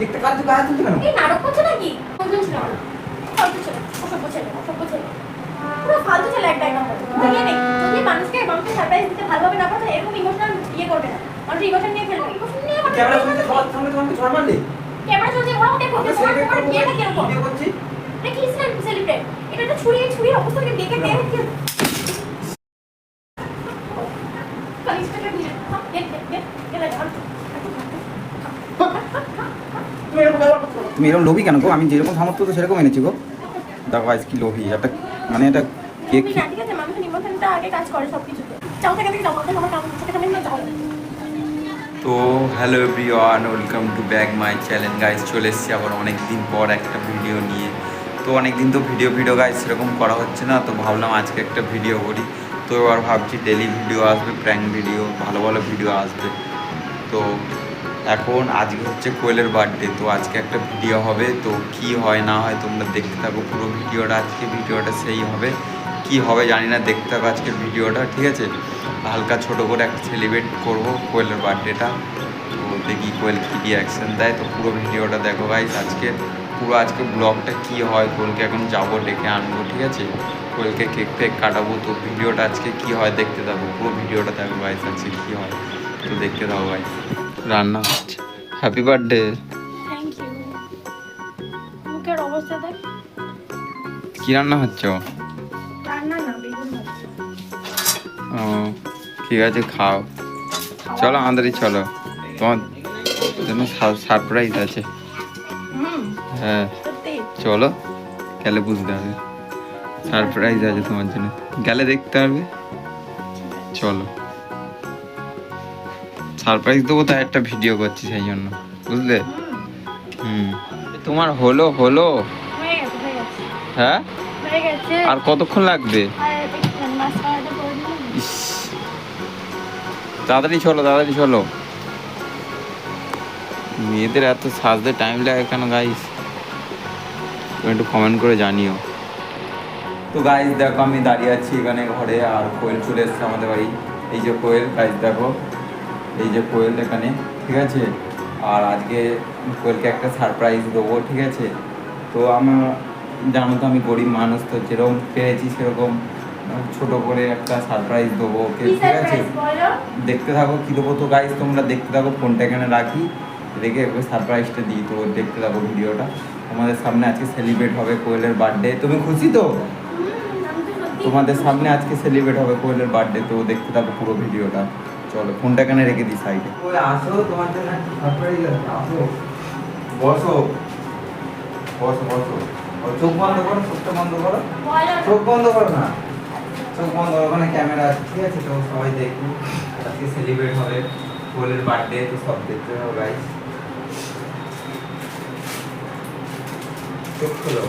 দেখতে কাজ গায়ে তুলতে কেন? এই নাটক করছে নাকি? কোনজন ছিল না ফালতু ছেলে অসভ্য ছেলে অসভ্য ছেলে। পুরো ফালতু ছেলে একটা একদম কোনো নেই যদি মানুষকে মানুষকে সারপ্রাইজ দিতে ভালোভাবে না পারে এরকম ইমোশনাল ইয়ে করবে না। মানুষ ইমোশন নিয়ে ফেলবে ইমোশন নিয়ে ক্যামেরা শুনতে সবার সামনে তোমাকে ঝড় মারলে? ক্যামেরা চলছে ঘোরা দেখো আমরা তোমার তোমার বিয়েটা কীরকম? ভিডিও করছি। এটা কি সেলিব্রেট? এটা একটা ছুরি ছুরির অবস্থাকে দেখে। দেখে কি কালিস্টাকে দিয়ে হ্যাঁ গেট গেট গেট গেলে আর তুমি এরকম ব্যবহার করছ কেন? তুমি এরকম লোভি কেন গো? আমি যেরকম সামর্থ্য তো সেরকম এনেছি গো। দেখো আজ কি লোভি? একটা মানে এটা কেক তো hello everyone welcome to back my channel guys চলে এসেছি আবার অনেক দিন পর একটা ভিডিও নিয়ে। তো অনেক দিন তো ভিডিও ভিডিও গাইজ সেরকম করা হচ্ছে না তো ভাবলাম আজকে একটা ভিডিও করি। তো এবার ভাবছি ডেলি ভিডিও আসবে প্র্যাঙ্ক ভিডিও ভালো ভালো ভিডিও আসবে। তো এখন আজকে হচ্ছে কোয়েলের বার্থডে তো আজকে একটা ভিডিও হবে, তো কি হয় না হয় তোমরা দেখতে থাকো পুরো ভিডিওটা আজকে ভিডিওটা সেই হবে। কি হবে জানি না, দেখতে থাকো আজকের ভিডিওটা ঠিক আছে? হালকা ছোট করে একটা সেলিব্রেট করব কোয়েলের বার্থডেটা তো দেখি কোয়েল কী রিয়াকশান দেয়, তো পুরো ভিডিওটা দেখো গাইস আজকে পুরো আজকে ব্লগটা কি হয়, কোয়েলকে এখন যাব, ডেকে আনব, ঠিক আছে? কোয়েলকে কেক ফেক কাটাবো, তো ভিডিওটা আজকে কি হয় দেখতে থাকো, পুরো ভিডিওটা দেখো গাইস আজকে কী হয়, তো দেখতে থাকো গাইস রান্না হচ্ছে। হ্যাপি বার্থডে থ্যাংক মুখের অবস্থা দেখ। কি রান্না হচ্ছে ও? রান্না না বেগুন ও ঠিক আছে খাও। চলো আমাদেরই চলো। তোমার জন্য সারপ্রাইজ আছে। হ্যাঁ চলো গেলে বুঝতে হবে। সারপ্রাইজ আছে তোমার জন্য। গেলে দেখতে হবে। চলো। সারপ্রাইজ দেবো তাই একটা ভিডিও করছি সেই জন্য, বুঝলে? হুম। তোমার হলো হলো। হয়ে? আর কতক্ষণ লাগবে? তাড়াতাড়ি চলো তাড়াতাড়ি চলো। মেয়েদের এত সাজতে টাইম লাগে কেন গাইস তুমি একটু কমেন্ট করে জানিও। তো গাইস দেখো আমি দাঁড়িয়ে আছি এখানে ঘরে, আর কোয়েল চলে এসছে আমাদের বাড়ি। এই যে কোয়েল গাইস দেখো। এই যে কোয়েল এখানে ঠিক আছে? আর আজকে কোয়েলকে একটা সারপ্রাইজ দেবো ঠিক আছে? তো আমার জানো তো আমি গরিব মানুষ তো যেরকম পেয়েছি সেরকম ছোট করে একটা সারপ্রাইজ দেবো ওকে ঠিক আছে? দেখতে থাকো কী দেবো তো গাইজ তোমরা দেখতে থাকো ফোনটা এখানে রাখি রেখে ওকে সারপ্রাইজটা দিই তো দেখতে থাকো ভিডিওটা। তোমাদের সামনে আজকে সেলিব্রেট হবে কোয়েলের বার্থডে তুমি খুশি তো? তোমাদের সামনে আজকে সেলিব্রেট হবে কোয়েলের বার্থডে তো দেখতে থাকো পুরো ভিডিওটা। চলো ফোনটা এখানে রেখে দিই সাইডে। ওই আসো তোমার জন্য আসো। বসো। বসো বসো। ও চোখ বন্ধ করো চোখটা বন্ধ করো। চোখ বন্ধ করো না। চোখ বন্ধ করো ওখানে ক্যামেরা আছে ঠিক আছে তো সবাই দেখুন আজকে সেলিব্রেট হবে কোয়েলের বার্থডে তো সব দেখতে হবে গাইস চোখ খোলো।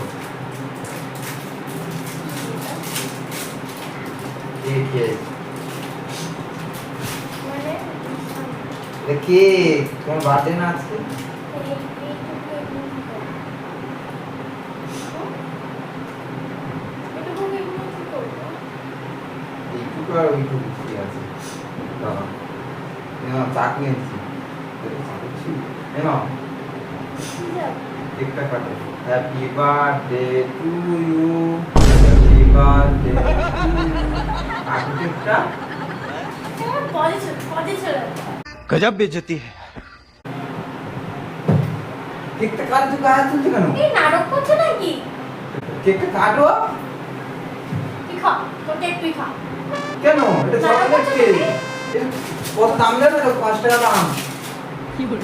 কে কে মানে এ কে? তোমার বার্থডে না আজকে? আর কি আছে? এনাও কেকটা কাটো। Happy birthday to you happy birthday কাটো কেকটা। গজব বেজতি है। কেকটা কাটো তুই গায়ে তুলছে কেন এই নাটক করছে নাকি কেকটা কাটো তুই খা তোর কেক তুই খা কেন এটা চকলেট কেক এটা কত দাম জানো এটা পাঁচ টাকা দাম তুমি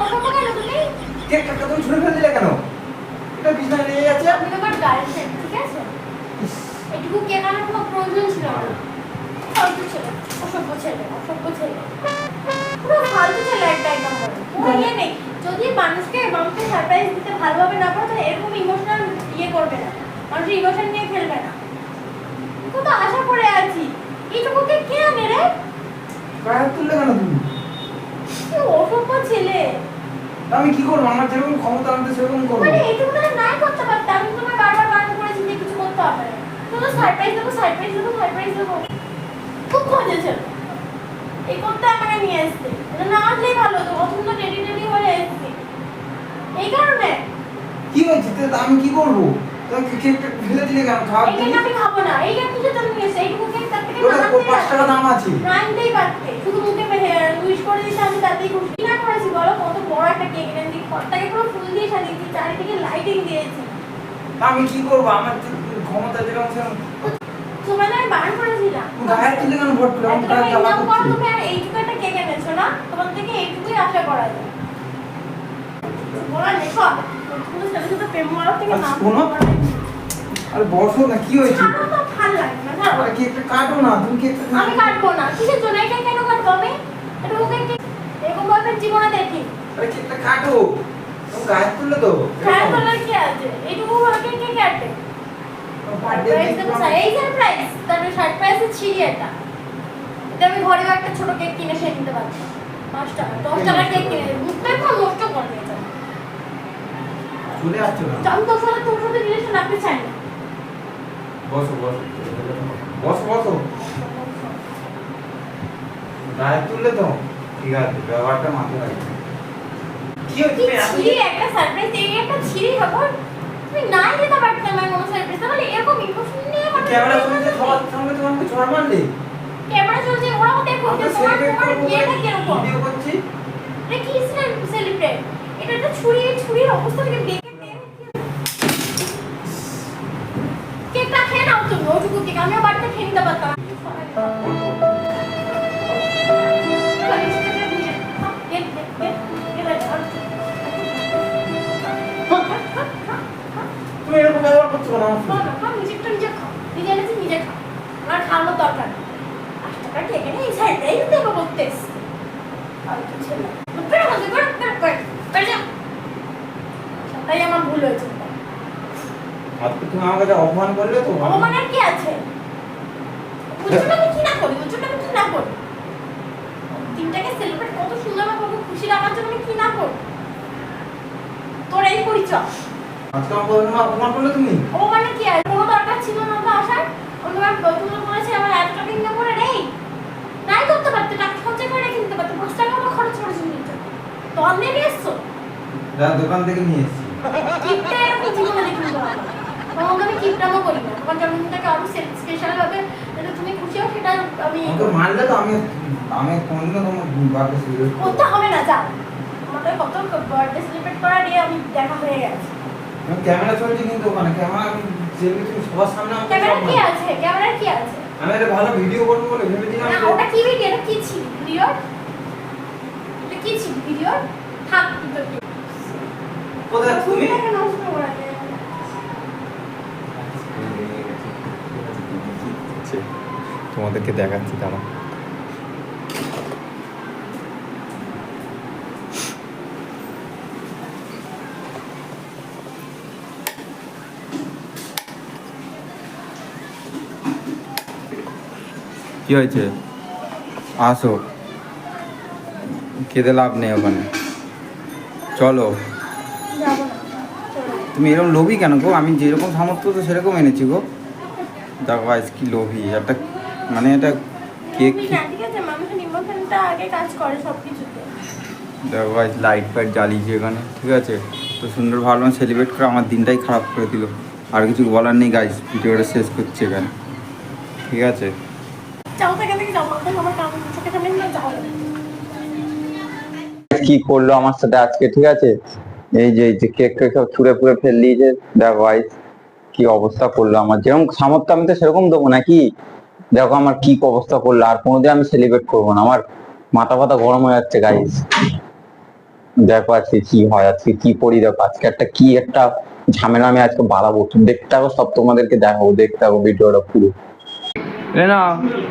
অসভ্য কেন তুমি কেকটা তুমি ছুঁড়ে ফেলে দিলে কেন এটা বিছানায় নিয়ে যাচ্ছে আমি তোমার গার্লফ্রেন্ড ঠিক আছে এটুকু কেক আনার কোনো প্রয়োজন ছিল না ফালতু ছেলে অসভ্য ছেলে অসভ্য ছেলে। পুরো ফালতু ছেলে একটা একদম কোনো ইয়ে নেই। যদি মানুষকে মানুষকে সারপ্রাইজ দিতে ভালোভাবে না পারে তাহলে এরকম ইমোশনাল ইয়ে করবে না। মানুষের ইমোশন নিয়ে খেলবে না। কত আশা করে আছি। এইটুকু কে আনে রে? গায়ে তুললে কেন তুমি? কি অসভ্য ছেলে। আমি কি করব? আমার যেরকম ক্ষমতা আমি তো সেরকম করব। মানে এইটুকু তো নাই করতে পারতাম আমি তোমার বারবার বারণ করেছি যে কিছু করতে হবে না। তো সারপ্রাইজ দেবো সারপ্রাইজ দেবো সারপ্রাইজ দেবো। খুব মজা ছিল। এই করতে আমাকে নিয়ে এসছে। না আসলেই ভালো তো কত সুন্দর রেডি রেডি হয়ে এসছে। এই কারণে। কি হয়েছে তো আমি কি করব? তুমি কেকটা ফেলে দিলে কেন? খাওয়ার এই আমি খাব না। এই কেক তুমি নিয়ে এসছে কেক তার থেকে নামাতে পাঁচ টাকা দাম আছে। নাইনতেই পারতে শুধু মুখে উইশ করে দিতে আমি তাতেই খুশি। কি না করেছি বলো? কত বড় একটা কেক এনে দিই ঘরটাকে পুরো ফুল দিয়ে সাজিয়েছি চারিদিকে লাইটিং দিয়েছি। আমি কি করব? আমার তো ক্ষমতা যেরকম সেরকম তোমার আমি বারণ করেছিলাম। গায়ের তুলে কেন ভোট করে এত গায়ে জ্বালা ইনকাম তুমি আর এইটুকু একটা কেক এনেছো না? তোমার থেকে এইটুকুই আশা করা যায়। বলা দেখো তুমি ছেলে সাথে প্রেম করার থেকে আচ্ছা, না শোনো। আরে বসো না কি হয়েছে? আমার তো ভালো লাগে না আরে কেকটা কাটো না তুমি কেকটা আমি কাটবো না। কিসের জন্য? এটা কেন কাটবো আমি? এটা ওকে এরকম ভাবে জীবনে দেখি। আরে কেকটা কাটো। তুমি গায়ে তুললে তো তোলার কি আছে? এইটুকু ভাবে কে কে কাটবে? সারপ্রাইজ এই সারপ্রাইজে ছিড়ি এটা। এটা আমি ঘরে একটা ছোট কেক কিনে খেয়ে নিতে পারব। পাঁচ টাকা দশ টাকার কেক কিনে মুখটাই পুরো নষ্ট করবে চলে আসছো না। আমি তোর সাথে তোর সাথে রিলেশন রাখতে চাই না। বসো বসো। বসো বসো। গায়ে তুললে তো। ঠিক আছে ব্যবহারটা মাথায় রাখবে। একটা সারপ্রাইজ একটা ছিড়ি খবর তুমি নাই দিতে পারতাম না কোনো সারপ্রাইজ তাহলে এরকম ইমোশন ক্যামেরা চলছে সবার সঙ্গে তোমাকে ঝড় মারলে ক্যামেরা চলছে ওরাও দেখো যে তোমার তোমার বিয়েটা কীরকম ভিডিও করছি এটা কি সেলিব্রেট এটা একটা ছুরি এই ছুরির অবস্থা থেকে দেখে কেকটা খেয়ে নাও তুমি ওটুকু কেক আমিও বাড়িতে খেয়ে নিতে পারতাম তুমি এরকম ব্যবহার করছ না নিজে খাও আমার খাওয়ানোর দরকার নেই। আট এই সাইডটাই দেবো করতে এসছি। তাই আমার ভুল হয়েছে। আজকে তুমি অপমান করলে তো কি আছে? উজ্জ্বল আমি কি না করি? উজ্জ্বল আমি কি না করি? দিনটাকে সেলিব্রেট কত সুন্দর ভাবে খুশি রাখার জন্য আমি কি না করি? তোর এই পরিচয়। আজকে বন্ধু অপমান করলে তুমি? অপমানের কি আছে কোনো দরকার ছিল না তো আসার অন্য বার তুমি বলেছে আমার এত টাকা ইনকাম করে নেই নাই করতে পারতে টাকা খরচা করে রেখে দিতে পারতে পাঁচ টাকা আমার খরচ করেছি নিজে তো অন্য নিয়ে এসছো যা দোকান থেকে নিয়ে এসেছি। কিপটা এরকম জীবনে দেখি তোমাকে আমি কিপটামও করি না। তোমার জন্মদিনটাকে আরও স্পেশাল ভাবে যাতে তুমি খুশি হও সেটা আমি আমাকে মারলে তো আমি আমি কোনদিনও তোমার বার্থডে সেলিব্রেট করতে হবে না যা আমাদের কত বার্থডে সেলিব্রেট করার ইয়ে আমি দেখা হয়ে গেছে। ক্যামেরা চলছে কিন্তু ওখানে। ক্যামেরা আমি যেমনি তুমি সবার সামনে আমাকে ক্যামেরা কি আছে? ক্যামেরা কি আছে? আমি একটা ভালো ভিডিও করব বলে ভেবেছিলাম না ওটা কি ভিডিও এটা কি ছিল? ভিডিও এটা কি ছিল? ভিডিও থাক কিন্তু কোথায় তুমি। তোমাদেরকে দেখাচ্ছি তারা কি হয়েছে? আসো। খেতে লাভ নেই ওখানে। চলো। তুমি এরকম লোভী কেন গো? আমি যেরকম সামর্থ্য তো সেরকম এনেছি গো। দেখো আজ কি লোভী একটা মানে এটা কেক দেখো আজ লাইট ফাইট জ্বালিয়েছে এখানে ঠিক আছে? তো সুন্দর ভাবলাম সেলিব্রেট করে আমার দিনটাই খারাপ করে দিল। আর কিছু বলার নেই গাইজ ভিডিওটা শেষ করছে এখানে ঠিক আছে? কি করল আমার সাথে আজকে ঠিক আছে? এই যে এই যে কেক কেক সব ছুঁড়ে ফুড়ে ফেল দিয়েছে দেখো ভাই কি অবস্থা করল আমার। যেরকম সামর্থ্য আমি তো সেরকম দেবো নাকি? দেখো আমার কি অবস্থা করল আর কোনোদিন আমি সেলিব্রেট করব না। আমার মাথা ফাতা গরম হয়ে যাচ্ছে গাইস দেখো আজকে কি হয় আজকে কি করি দেখো আজকে একটা কি একটা ঝামেলা আমি আজকে বাড়াবো। তুমি দেখতে থাকো সব তোমাদেরকে দেখাবো দেখতে থাকো ভিডিওটা পুরো। এ না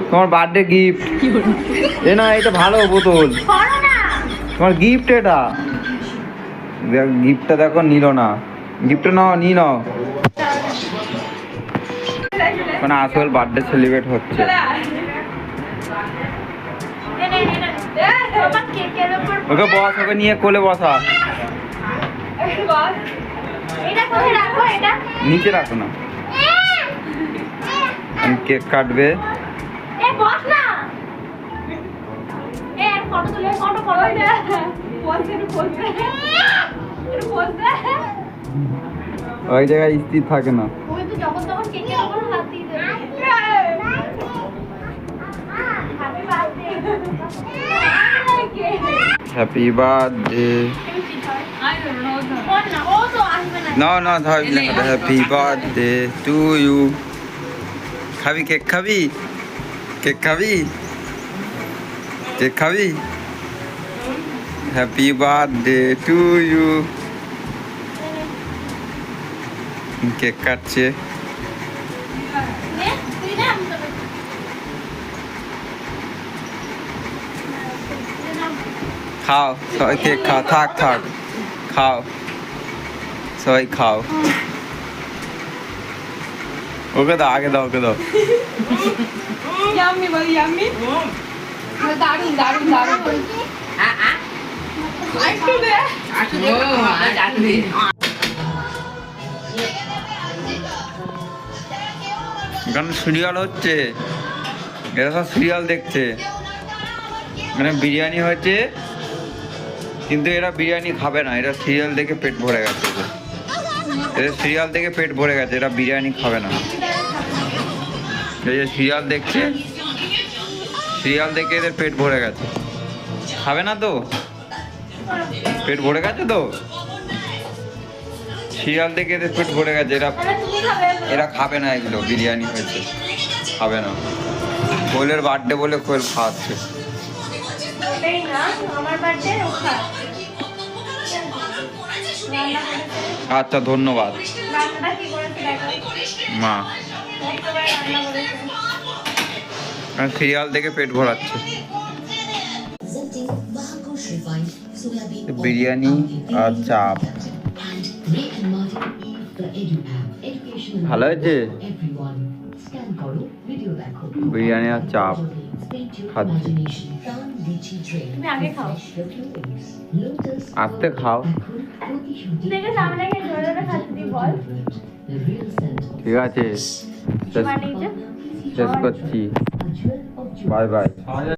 তোমার বার্থডে গিফট এ না এটা ভালো বোতল। তোমার গিফট এটা। গিফটটা দেখো নিল না। গিফটটা নাও নি নাও। মানে আসল বার্থডে সেলিব্রেট হচ্ছে। ওকে বস ওকে নিয়ে কোলে বসা। নিচে রাখো না। কেক কাটবে। এ বস না ফটো তুলে ফটো করো ওই দে পোজ দে পোজ দে একটু পোজ দে ওই জায়গায় স্থির থাকে না। তুমি তো যখন তখন কেকের উপর হাত দিয়ে দেবে happy birthday happy birthday I don't know কোন না ও তো আসবে না না না ধর হ্যাপি বার্থডে টু ইউ খাবি কেক খাবি? কেক খাবি? কেক খাবি? Happy birthday to you cake কাটছে। নে তুই না আমি তোকে খাও সবাই কেক খাও থাক থাক। খাও সবাই খাও। ওকে দাও আগে দাও ওকে দাও। ইয়াম্মি বল ইয়াম্মি দারুণ দারুণ দারুণ দে। এখানে সিরিয়াল হচ্ছে, এরা সব সিরিয়াল দেখছে। মানে বিরিয়ানি হয়েছে, কিন্তু এরা বিরিয়ানি খাবে না, এরা সিরিয়াল দেখে পেট ভরে গেছে এদের। সিরিয়াল দেখে পেট ভরে গেছে, এরা বিরিয়ানি খাবে না। এই যে সিরিয়াল দেখছে, সিরিয়াল দেখে এদের পেট ভরে গেছে। খাবে না তো? পেট ভরে গেছে তো? সিরিয়াল দেখে এদের পেট ভরে গেছে এরা এরা খাবে না এগুলো বিরিয়ানি হয়েছে। খাবে না। কোয়েলের বার্থডে বলে কোয়েল খাওয়াচ্ছে। আচ্ছা ধন্যবাদ। মা। সিরিয়াল দেখে পেট ভরাচ্ছে। বিরিয়ানি আর চাপ। ভালো হয়েছে? বিরিয়ানি আর চাপ খাচ্ছি। আস্তে খাও ঠিক আছে শেষ মানে করছি. Bye bye